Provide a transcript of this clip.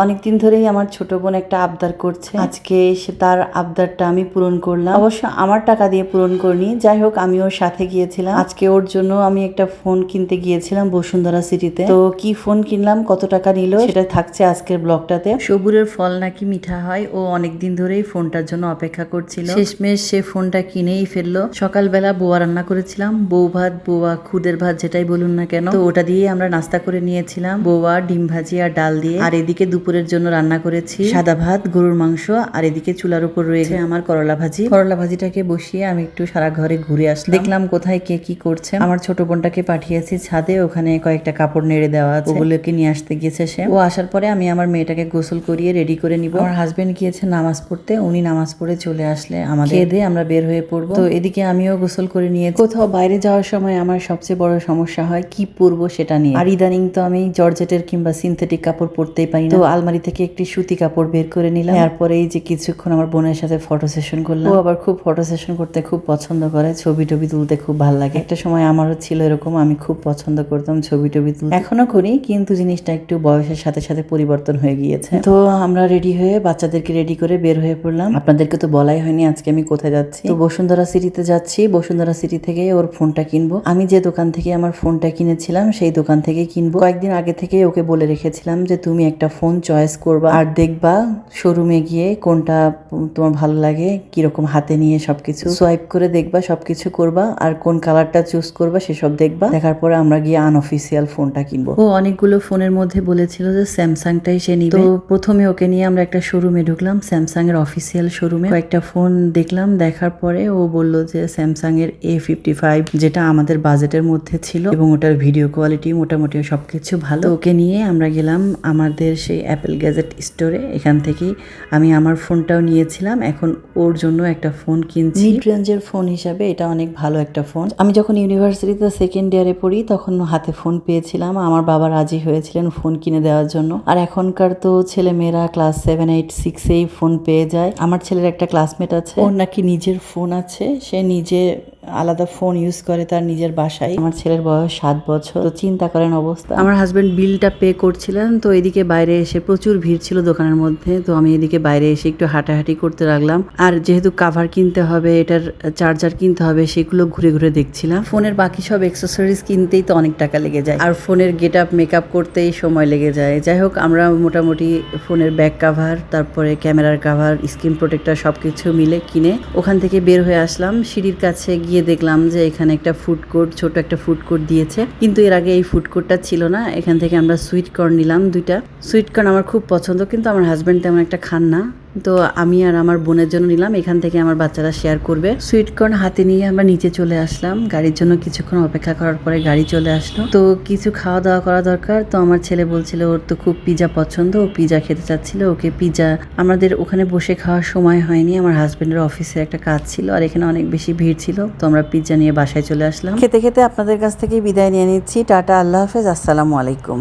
অনেকদিন ধরেই আমার ছোট বোন একটা আবদার করছে। আজকে সে তার আবদারটা আমি পূরণ করলাম। অবশ্য আমার টাকা দিয়ে পূরণ করিনি। যাই হোক, আমি ওর সাথে গিয়েছিলাম। আজকে ওর জন্য আমি একটা ফোন কিনতে গিয়েছিলাম বসুন্ধরা সিটিতে। তো কি ফোন কিনলাম, কত টাকা নিল, সেটা থাকছে আজকের ব্লগটাতে। সবুরের ফল নাকি মিঠা হয়, ও অনেকদিন ধরেই ফোনটার জন্য অপেক্ষা করছিল। শেষমেশ সে ফোনটা কিনেই ফেলল। সকালবেলা বোয়া রান্না করেছিলাম। বউ ভাত, বোয়া, খুদের ভাত, যেটাই বলুন না কেন। তো ওটা দিয়ে আমরা নাস্তা করে নিয়েছিলাম। বোয়া, ডিম ভাজি আর ডাল দিয়ে। আর এদিকে দুপুরের জন্য রান্না করেছি। সাদা ভাত গরুর মাংস আর এদিকে চুলার উপর রয়েছে আমার করলা ভাজি। করলা ভাজিটাকে বসিয়ে আমি একটু সারা ঘরে ঘুরে আসলাম। দেখলাম কোথায় কে কি করছে। আমার ছোট বোনটাকে পাঠিয়েছি ছাদে ওখানে কয়েকটা কাপড় নেড়ে দেওয়া আছে। ওগুলোকে নিয়ে আসতে গিয়েছে সে। ও আসার পরে আমি আমার মেয়েটাকে গোসল করিয়ে রেডি করে নিব। আমার হাজবেন্ড গিয়েছে নামাজ পড়তে উনি নামাজ পড়ে চলে আসলে আমাদের। খেয়ে দিয়ে আমরা বের হয়ে পড়ব। তো এদিকে আমিও গোসল করে নিয়ে কোথাও বাইরে যাওয়ার সময় আমার সবচেয়ে বড় সমস্যা হয় কি পরবো সেটা নিয়ে। আর ইদানিং তো আমি জর্জেটের কিংবা সিনথেটিক কাপড় পরতেই পারি না। তো আলমারি থেকে একটি সুতি কাপড় বের করে নিলাম। তারপরে এই যে কিছুক্ষণ আমার বোনের সাথে ফটো সেশন করলাম। ও আবার খুব ফটো সেশন করতে খুব পছন্দ করে ছবি টবি তুলতে খুব ভালো লাগে। একটা সময় আমারও ছিল এরকম, আমি খুব পছন্দ করতাম ছবি টবি তুলতে। এখনও করি, কিন্তু জিনিসটা একটু বয়সের সাথে সাথে পরিবর্তন হয়ে গিয়েছে। তো আমরা রেডি হয়ে বাচ্চাদেরকে রেডি করে বের হয়ে পড়লাম। আপনাদেরকে তো বলাই হয়নি আজকে আমি কোথায় যাচ্ছি। তো বসুন্ধরা সিটিতে যাচ্ছি। বসুন্ধরা সিটি থেকে ওর ফোনটা কিনবো। আমি যে দোকান থেকে আমার ফোনটা কিনেছিলাম, সেই দোকান থেকে কিনবো। কয়েকদিন আগে থেকে ওকে বলে রেখেছিলাম যে, তুমি একটা ফোন চয়েস করবা। আর দেখবা শোরুমে গিয়ে কোনটা তোমার ভালো লাগে কীরকম হাতে নিয়ে সবকিছু। সোয়াইপ করে দেখবা সবকিছু করবা আর কোন কালারটা চুজ করবা সেসব দেখবা। দেখার পরে আমরা গিয়ে আনঅফিসিয়াল ফোনটা কিনবো। ও অনেকগুলো ফোনের মধ্যে বলেছিল যে স্যামসাংটাই সে নিবে। তো প্রথমে ওকে নিয়ে আমরা একটা শোরুমে ঢুকলাম স্যামসাং এর অফিসিয়াল শোরুমে কয়েকটা ফোন দেখলাম দেখার পরে ও বলল যে স্যামসাং এর এ ফিফটি ফাইভ যেটা আমাদের বাজেটের মধ্যে ছিল এবং ওটার ভিডিও কোয়ালিটি মোটামুটি সবকিছু ভালো। ওকে নিয়ে আমরা গেলাম আমাদের সেই অ্যাপেল গ্যাজেট স্টোরে এখান থেকেই আমি আমার ফোনটাও নিয়েছিলাম। এখন ওর জন্য একটা ফোন কিনছি। মিড রেঞ্জের ফোন হিসাবে এটা অনেক ভালো একটা ফোন আমি যখন ইউনিভার্সিটিতে সেকেন্ড ইয়ারে পড়ি, তখন হাতে ফোন পেয়েছিলাম। আমার বাবা রাজি হয়েছিলেন ফোন কিনে দেওয়ার জন্য। আর এখনকার তো ছেলে মেয়েরা ক্লাস সেভেন এইট সিক্সেই ফোন পেয়ে যায়। আমার ছেলের একটা ক্লাসমেট আছে। ওর নাকি নিজের ফোন আছে। সে নিজে আলাদা ফোন ইউজ করে তার নিজের বাসায়। আমার ছেলের বয়স সাত বছর, তো চিন্তা করেন অবস্থা। আমার হাজব্যান্ড বিলটা পে করছিলেন, তো এদিকে বাইরে এসে প্রচুর ভিড় ছিল দোকানের মধ্যে, তো আমি এদিকে বাইরে এসে একটু হাঁটাহাঁটি করতে লাগলাম। আর যেহেতু কাভার কিনতে হবে, এটার চার্জার কিনতে হবে, সেগুলো ঘুরে ঘুরে দেখছিলাম। ফোনের বাকি সব এক্সেসরিজ কিনতেই তো অনেক টাকা লেগে যায়। আর ফোনের গেট আপ মেকআপ করতেই সময় লেগে যায়। যাই হোক, আমরা মোটামুটি ফোনের ব্যাক কাভার তারপরে ক্যামেরার কাভার স্ক্রিন প্রোটেক্টর সব কিছু মিলে কিনে ওখান থেকে বের হয়ে আসলাম। সিঁড়ির কাছে গিয়ে দেখলাম যে এখানে একটা ফুড কোর্ট ছোট একটা ফুড কোর্ট দিয়েছে। কিন্তু এর আগে এই ফুড কোর্টটা ছিল না। এখান থেকে আমরা সুইট কর্ন নিলাম দুইটা। সুইট কর্ন আমার খুব পছন্দ, কিন্তু আমার হাজব্যান্ড তেমন একটা খান না। তো আমি আর আমার বোনের জন্য নিলাম, এখান থেকে আমার বাচ্চারা শেয়ার করবে। সুইটকর্ন হাতে নিয়ে আমরা নিচে চলে আসলাম। গাড়ির জন্য কিছুক্ষণ অপেক্ষা করার পরে গাড়ি চলে আসলো। তো কিছু খাওয়া দাওয়া করা দরকার। তো আমার ছেলে বলছিল, ওর তো খুব পিজা পছন্দ, ও পিজা খেতে চাচ্ছিল, ওকে পিজা আমাদের ওখানে বসে খাওয়ার সময় হয়নি। আমার হাজবেন্ডের অফিসে একটা কাজ ছিল, আর এখানে অনেক বেশি ভিড় ছিল। তো আমরা পিজা নিয়ে বাসায় চলে আসলাম। খেতে খেতে আপনাদের কাছ থেকে বিদায় নিয়ে নিচ্ছি। টাটা, আল্লাহ হাফেজ। আসসালামু আলাইকুম।